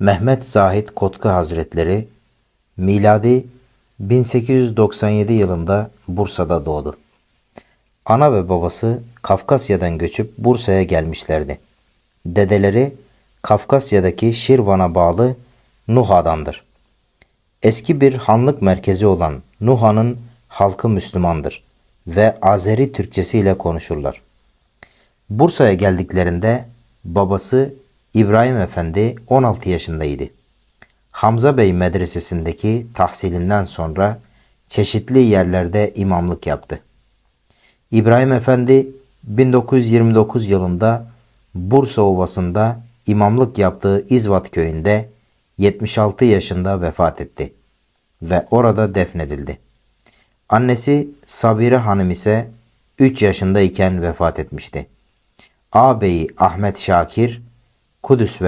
Mehmet Zahid Kotku Hazretleri miladi 1897 yılında Bursa'da doğdu. Ana ve babası Kafkasya'dan göçüp Bursa'ya gelmişlerdi. Dedeleri Kafkasya'daki Şirvan'a bağlı Nuha'dandır. Eski bir hanlık merkezi olan Nuha'nın halkı Müslümandır ve Azeri Türkçesiyle konuşurlar. Bursa'ya geldiklerinde babası İbrahim Efendi 16 yaşındaydı. Hamza Bey Medresesi'ndeki tahsilinden sonra çeşitli yerlerde imamlık yaptı. İbrahim Efendi 1929 yılında Bursa Ovası'nda imamlık yaptığı İzvat köyünde 76 yaşında vefat etti ve orada defnedildi. Annesi Sabire Hanım ise 3 yaşındayken vefat etmişti. Ağabeyi Ahmet Şakir Kudüs ve